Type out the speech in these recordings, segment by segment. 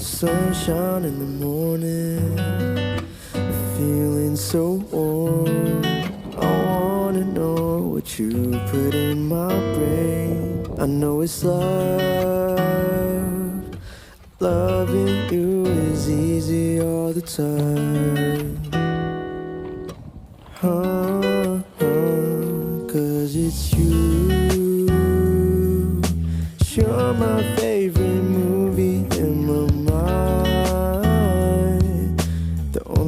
Sunshine in the morning, feeling so warm. I wanna know what you put in my brain. I know it's love. Loving you is easy all the time. Huh, huh, cause it's you. You're my favorite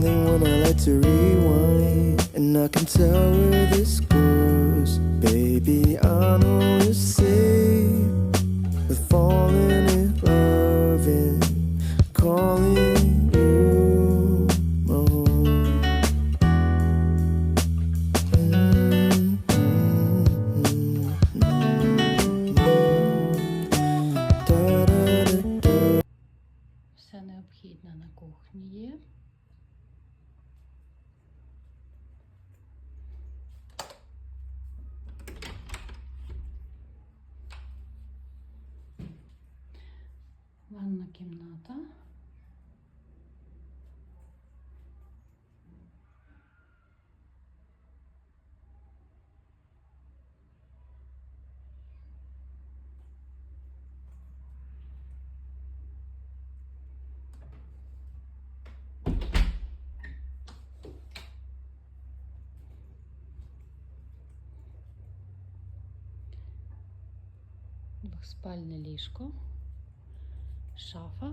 only one I like to rewind. And I can tell where this goes. Baby, I know it's safe. With falling in love and calling you my home. Da-da-da-da. Все необхідне на кухні є. Ванна кімната. Двохспальне ліжко, 沙发？